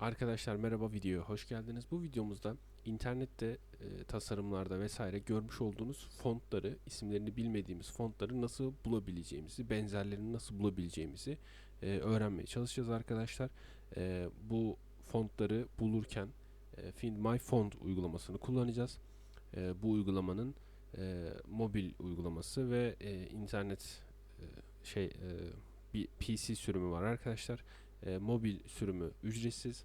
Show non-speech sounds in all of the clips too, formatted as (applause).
Arkadaşlar merhaba videoya hoş geldiniz. Bu videomuzda internette e, tasarımlarda vesaire görmüş olduğunuz fontları, isimlerini bilmediğimiz fontları nasıl bulabileceğimizi, benzerlerini nasıl bulabileceğimizi e, öğrenmeye çalışacağız arkadaşlar. E, bu fontları bulurken e, Find My Font uygulamasını kullanacağız. E, bu uygulamanın e, mobil uygulaması ve e, internet e, şey e, bir PC sürümü var arkadaşlar. E, mobil sürümü ücretsiz.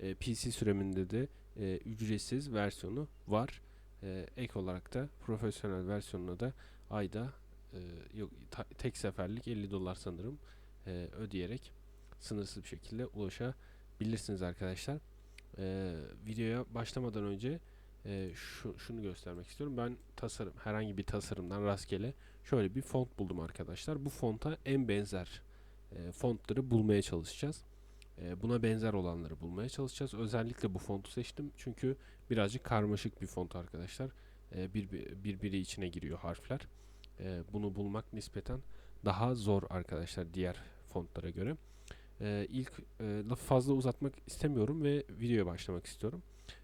E, PC sürümünde de e, ücretsiz versiyonu var. E, ek olarak da profesyonel versiyonuna da ayda e, yok ta- tek seferlik 50 dolar sanırım e, ödeyerek sınırsız bir şekilde ulaşabilirsiniz arkadaşlar. E, videoya başlamadan önce e, şu, şunu göstermek istiyorum. Ben tasarım herhangi bir tasarımdan rastgele şöyle bir font buldum arkadaşlar. Bu fonta en benzer e, fontları bulmaya çalışacağız. E, buna benzer olanları bulmaya çalışacağız. Özellikle bu fontu seçtim çünkü birazcık karmaşık bir font arkadaşlar. E, bir, bir- birbiri içine giriyor harfler. E, bunu bulmak nispeten daha zor arkadaşlar diğer fontlara göre. E, ilk e, lafı fazla uzatmak istemiyorum ve videoya başlamak istiyorum.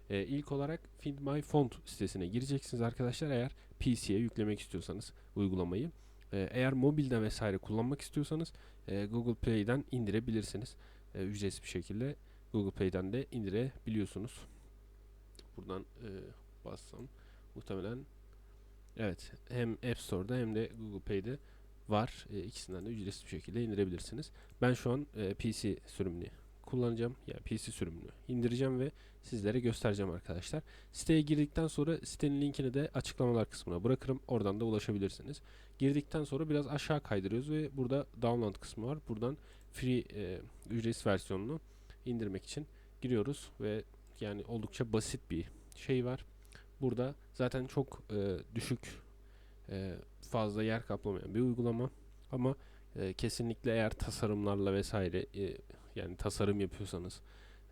E, ilk olarak Find My Font sitesine gireceksiniz arkadaşlar eğer PC'ye yüklemek istiyorsanız uygulamayı. E, eğer mobilden vesaire kullanmak istiyorsanız e, Google Play'den indirebilirsiniz. E, ücretsiz bir şekilde Google Play'den de indirebiliyorsunuz. Buradan e, bassam muhtemelen evet hem App Store'da hem de Google Play'de var. E, ikisinden de ücretsiz bir şekilde indirebilirsiniz. Ben şu an PC sürümünü kullanacağım. Yani PC sürümünü indireceğim ve sizlere göstereceğim arkadaşlar. Siteye girdikten sonra sitenin linkini de açıklamalar kısmına bırakırım. Oradan da ulaşabilirsiniz. Girdikten sonra biraz aşağı kaydırıyoruz ve burada download kısmı var. Buradan free e, ücretsiz versiyonunu indirmek için giriyoruz ve yani oldukça basit bir şey var. Burada zaten çok e, düşük e, fazla yer kaplamayan bir uygulama ama e, kesinlikle eğer tasarımlarla vesaire e, yani tasarım yapıyorsanız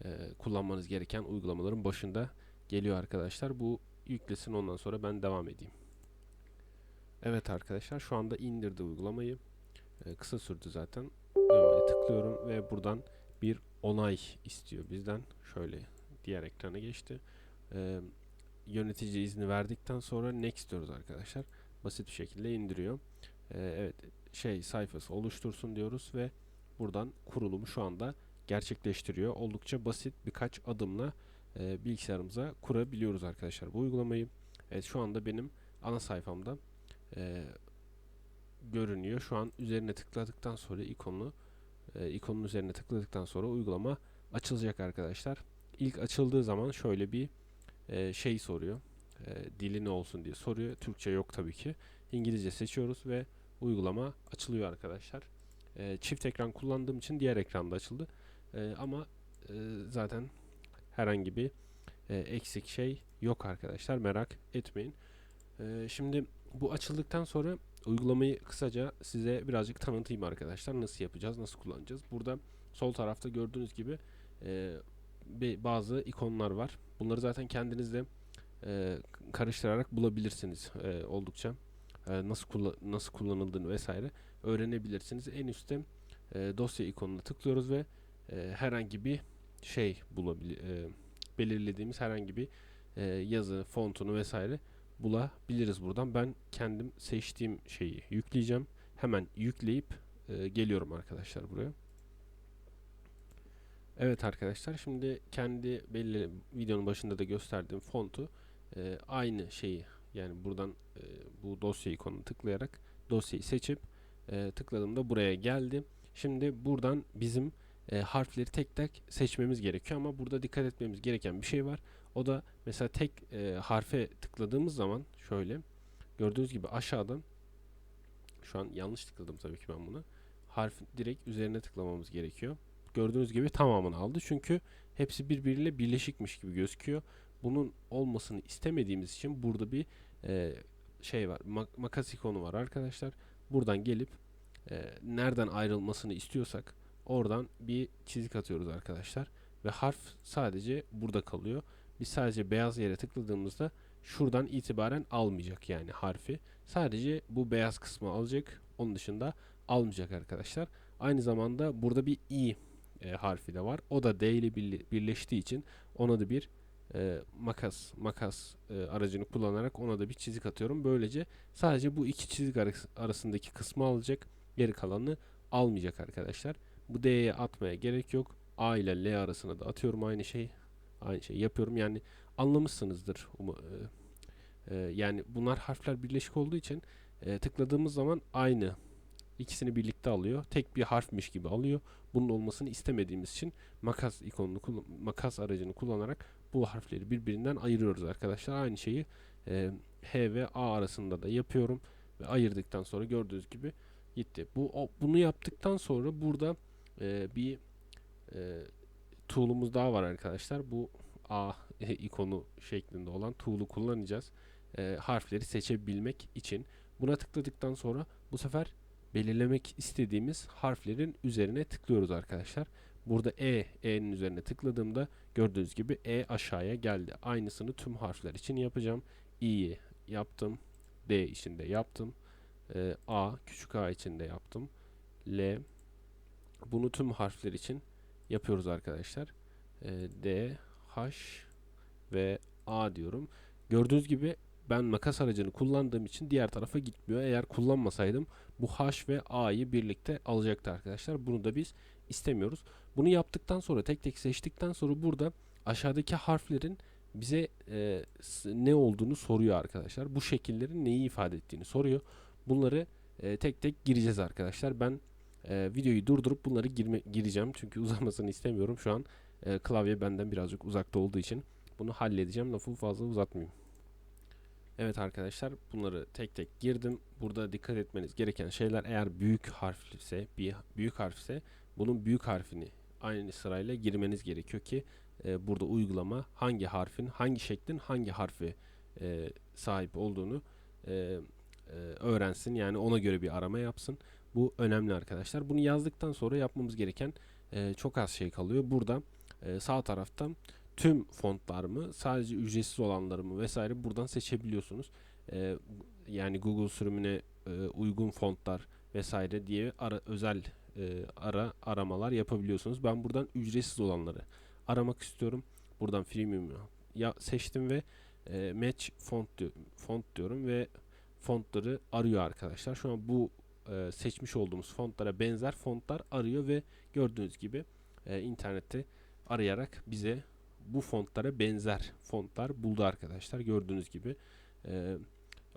e, kullanmanız gereken uygulamaların başında geliyor arkadaşlar. Bu yüklesin ondan sonra ben devam edeyim. Evet arkadaşlar şu anda indirdi uygulamayı. E, kısa sürdü zaten. Uygulamayı tıklıyorum ve buradan bir onay istiyor bizden. Şöyle diğer ekrana geçti. E, yönetici izni verdikten sonra next diyoruz arkadaşlar. Basit bir şekilde indiriyor. E, evet şey sayfası oluştursun diyoruz ve buradan kurulumu şu anda gerçekleştiriyor. Oldukça basit birkaç adımla e, bilgisayarımıza kurabiliyoruz arkadaşlar bu uygulamayı. Evet şu anda benim ana sayfamda e, görünüyor. Şu an üzerine tıkladıktan sonra ikonu e, ikonun üzerine tıkladıktan sonra uygulama açılacak arkadaşlar. İlk açıldığı zaman şöyle bir e, şey soruyor. E, dili ne olsun diye soruyor. Türkçe yok tabii ki. İngilizce seçiyoruz ve uygulama açılıyor arkadaşlar. E, çift ekran kullandığım için diğer ekranda açıldı. E, ama e, zaten herhangi bir e, eksik şey yok arkadaşlar. Merak etmeyin. E, şimdi bu açıldıktan sonra uygulamayı kısaca size birazcık tanıtayım arkadaşlar. Nasıl yapacağız, nasıl kullanacağız. Burada sol tarafta gördüğünüz gibi e, bir bazı ikonlar var. Bunları zaten kendiniz de e, karıştırarak bulabilirsiniz e, oldukça. E, nasıl kullan nasıl kullanıldığını vesaire öğrenebilirsiniz. En üstte e, dosya ikonuna tıklıyoruz ve e, herhangi bir şey bulabilir e, belirlediğimiz herhangi bir e, yazı, fontunu vesaire bulabiliriz buradan. Ben kendim seçtiğim şeyi yükleyeceğim. Hemen yükleyip e, geliyorum arkadaşlar buraya. Evet arkadaşlar şimdi kendi belli videonun başında da gösterdiğim fontu e, aynı şeyi yani buradan e, bu dosya ikonunu tıklayarak dosyayı seçip e, tıkladığımda buraya geldi. Şimdi buradan bizim e, harfleri tek tek seçmemiz gerekiyor ama burada dikkat etmemiz gereken bir şey var. O da mesela tek e, harfe tıkladığımız zaman şöyle gördüğünüz gibi aşağıdan şu an yanlış tıkladım tabii ki ben bunu. Harf direkt üzerine tıklamamız gerekiyor. Gördüğünüz gibi tamamını aldı. Çünkü hepsi birbiriyle birleşikmiş gibi gözüküyor. Bunun olmasını istemediğimiz için burada bir e, şey var. mak- makas ikonu var arkadaşlar. Buradan gelip e, nereden ayrılmasını istiyorsak oradan bir çizik atıyoruz arkadaşlar. Ve harf sadece burada kalıyor. Biz sadece beyaz yere tıkladığımızda şuradan itibaren almayacak yani harfi. Sadece bu beyaz kısmı alacak. Onun dışında almayacak arkadaşlar. Aynı zamanda burada bir i e, harfi de var. O da D ile birle- birleştiği için ona da bir e, makas makas e, aracını kullanarak ona da bir çizik atıyorum. Böylece sadece bu iki çizik arası- arasındaki kısmı alacak. Geri kalanını almayacak arkadaşlar. Bu D'ye atmaya gerek yok. A ile L arasına da atıyorum aynı şey. Aynı şey yapıyorum. Yani anlamışsınızdır. umu- e, yani bunlar harfler birleşik olduğu için e, tıkladığımız zaman aynı ikisini birlikte alıyor. Tek bir harfmiş gibi alıyor. Bunun olmasını istemediğimiz için makas ikonunu makas aracını kullanarak bu harfleri birbirinden ayırıyoruz arkadaşlar. Aynı şeyi e, H ve A arasında da yapıyorum ve ayırdıktan sonra gördüğünüz gibi gitti. Bu o- bunu yaptıktan sonra burada e, bir e, tool'umuz daha var arkadaşlar. Bu A (laughs) ikonu şeklinde olan tool'u kullanacağız. E, harfleri seçebilmek için. Buna tıkladıktan sonra bu sefer belirlemek istediğimiz harflerin üzerine tıklıyoruz arkadaşlar. Burada E, E'nin üzerine tıkladığımda gördüğünüz gibi E aşağıya geldi. Aynısını tüm harfler için yapacağım. İ'yi yaptım. D içinde yaptım. E, A, küçük A içinde yaptım. L, bunu tüm harfler için yapıyoruz arkadaşlar. E, D, H ve A diyorum. Gördüğünüz gibi ben makas aracını kullandığım için diğer tarafa gitmiyor. Eğer kullanmasaydım bu H ve A'yı birlikte alacaktı arkadaşlar. Bunu da biz istemiyoruz. Bunu yaptıktan sonra tek tek seçtikten sonra burada aşağıdaki harflerin bize e, ne olduğunu soruyor arkadaşlar. Bu şekillerin neyi ifade ettiğini soruyor. Bunları e, tek tek gireceğiz arkadaşlar. Ben e, videoyu durdurup bunları girme, gireceğim. Çünkü (laughs) uzamasını istemiyorum. Şu an e, klavye benden birazcık uzakta olduğu için bunu halledeceğim. Lafı fazla uzatmayayım. Evet arkadaşlar bunları tek tek girdim. Burada dikkat etmeniz gereken şeyler eğer büyük harf ise bir büyük harf ise bunun büyük harfini aynı sırayla girmeniz gerekiyor ki e, burada uygulama hangi harfin hangi şeklin hangi harfi e, sahip olduğunu e, e, öğrensin. Yani ona göre bir arama yapsın. Bu önemli arkadaşlar. Bunu yazdıktan sonra yapmamız gereken e, çok az şey kalıyor. Burada e, sağ tarafta tüm fontlar sadece ücretsiz olanları mı vesaire buradan seçebiliyorsunuz. E, yani Google sürümüne e, uygun fontlar vesaire diye ara, özel e, ara aramalar yapabiliyorsunuz. Ben buradan ücretsiz olanları aramak istiyorum. Buradan freemium ya seçtim ve e, match font diyor, font diyorum ve fontları arıyor arkadaşlar. Şu an bu e, seçmiş olduğumuz fontlara benzer fontlar arıyor ve gördüğünüz gibi e, internette arayarak bize bu fontlara benzer fontlar buldu arkadaşlar. Gördüğünüz gibi e,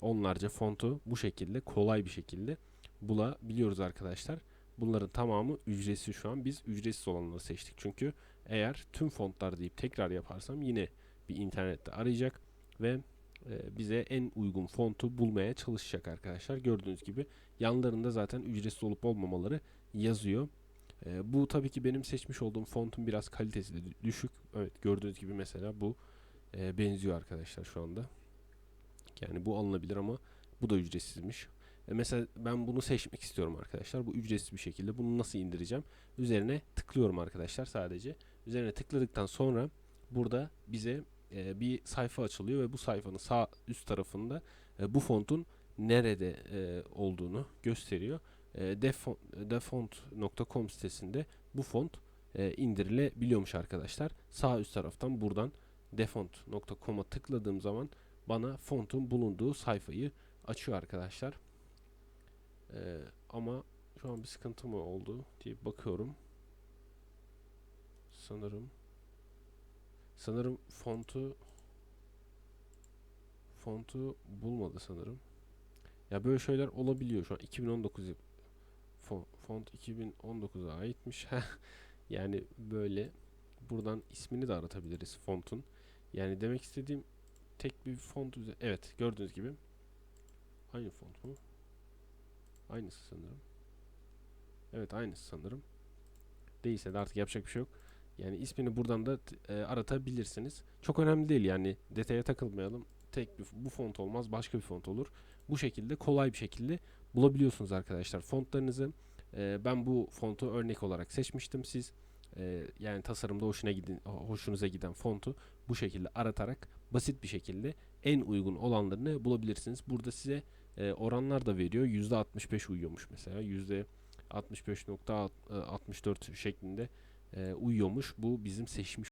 onlarca fontu bu şekilde kolay bir şekilde bulabiliyoruz arkadaşlar. Bunların tamamı ücretsiz şu an. Biz ücretsiz olanları seçtik. Çünkü eğer tüm fontlar deyip tekrar yaparsam yine bir internette arayacak ve e, bize en uygun fontu bulmaya çalışacak arkadaşlar. Gördüğünüz gibi yanlarında zaten ücretsiz olup olmamaları yazıyor. E, bu tabii ki benim seçmiş olduğum fontun biraz kalitesi de dü- düşük. Evet gördüğünüz gibi mesela bu e, benziyor arkadaşlar şu anda. Yani bu alınabilir ama bu da ücretsizmiş. E, mesela ben bunu seçmek istiyorum arkadaşlar. Bu ücretsiz bir şekilde. Bunu nasıl indireceğim? Üzerine tıklıyorum arkadaşlar sadece. Üzerine tıkladıktan sonra burada bize e, bir sayfa açılıyor ve bu sayfanın sağ üst tarafında e, bu fontun nerede olduğunu gösteriyor. Defont- defont.com sitesinde bu font indirilebiliyormuş arkadaşlar. Sağ üst taraftan buradan defont.com'a tıkladığım zaman bana fontun bulunduğu sayfayı açıyor arkadaşlar. E, ama şu an bir sıkıntı mı oldu diye bakıyorum. Sanırım sanırım fontu fontu bulmadı sanırım. Ya böyle şeyler olabiliyor şu an 2019 yıl- fon- font 2019'a aitmiş. (laughs) yani böyle buradan ismini de aratabiliriz fontun. Yani demek istediğim tek bir font üze- Evet gördüğünüz gibi aynı font mu? Aynısı sanırım. Evet aynısı sanırım. Değilse de artık yapacak bir şey yok. Yani ismini buradan da e, aratabilirsiniz. Çok önemli değil yani detaya takılmayalım. Tek bir bu font olmaz başka bir font olur. Bu şekilde kolay bir şekilde bulabiliyorsunuz arkadaşlar fontlarınızı. E, ben bu fontu örnek olarak seçmiştim. Siz e, yani tasarımda hoşuna gidin, hoşunuza giden fontu bu şekilde aratarak basit bir şekilde en uygun olanlarını bulabilirsiniz. Burada size e, oranlar da veriyor. %65 uyuyormuş mesela. %65.64 şeklinde e, uyuyormuş bu bizim seçmiş